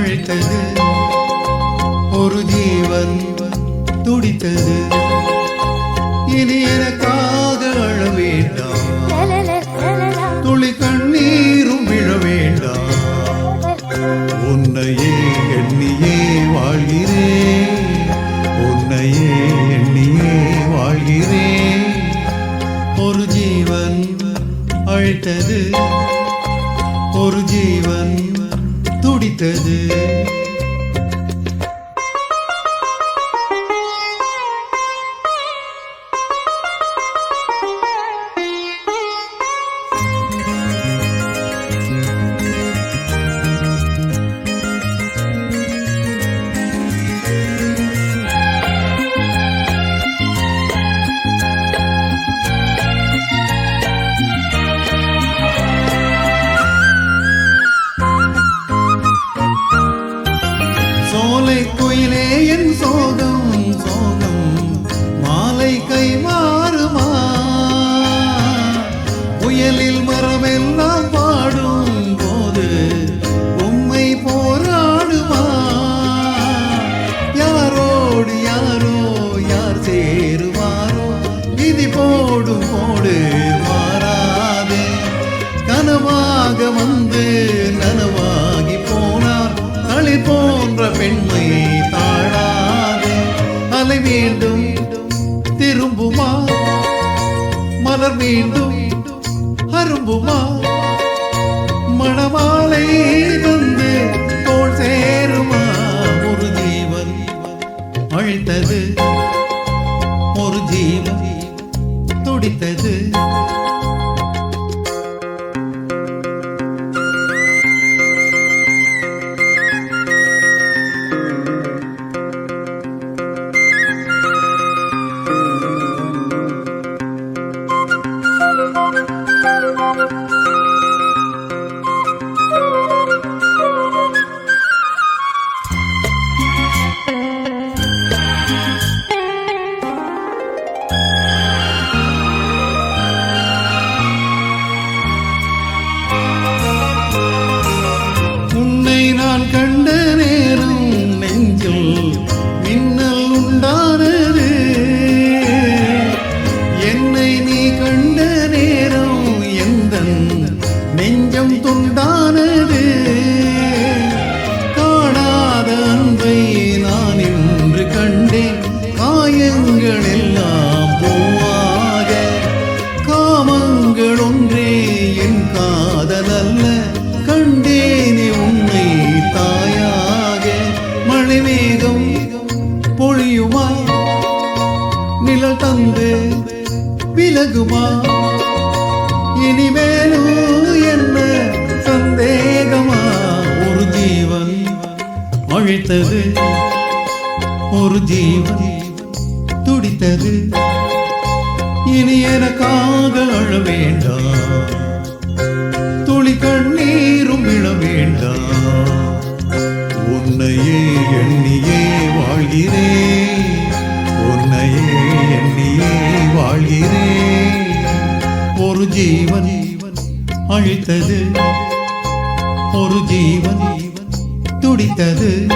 வாழ்த்தது ஒரு ஜீவன் துடித்தது. இனி எனக்காக அழ வேண்டாம். துளி கண்ணீரும் விழ வேண்டாம். உன்னையே எண்ணியே வாழ்கிறேன். உன்னையே எண்ணியே வாழ்கிறேன். ஒரு ஜீவன் அழைத்தது. ஒரு ஜீவன் துடித்தது. வந்து நனவாகி போனார். களி போன்ற பெண்மை தாழாது. அலை மீண்டும் திரும்புமா? மலர் மீண்டும் அரும்புமா? மணமாலை வந்து தோல் சேருமா? ஒரு ஜீவன் அழித்தது. ஒரு ஜீவன் துடித்தது. காமங்கள் ஒன்றே என் காதல் அல்ல கண்டேனே உன்னை தாயாக. மழைமேகம் பொழியுமா? நிழல் தந்து விலகுமா? இனிமேலும் என்ன சந்தேகமா? ஒரு ஜீவன் அழித்தது ஒரு ஜீவன் துடித்தது. இனி எனக்காக அழ வேண்டாம் துளி கண்ணீரும் இழ வேண்டாம் உன்னையே எண்ணியே வாழ்கிறேன் உன்னையே எண்ணியே வாழ்கிறேன் ஒரு ஜீவன் அழித்தது. ஒரு ஜீவன் துடித்தது.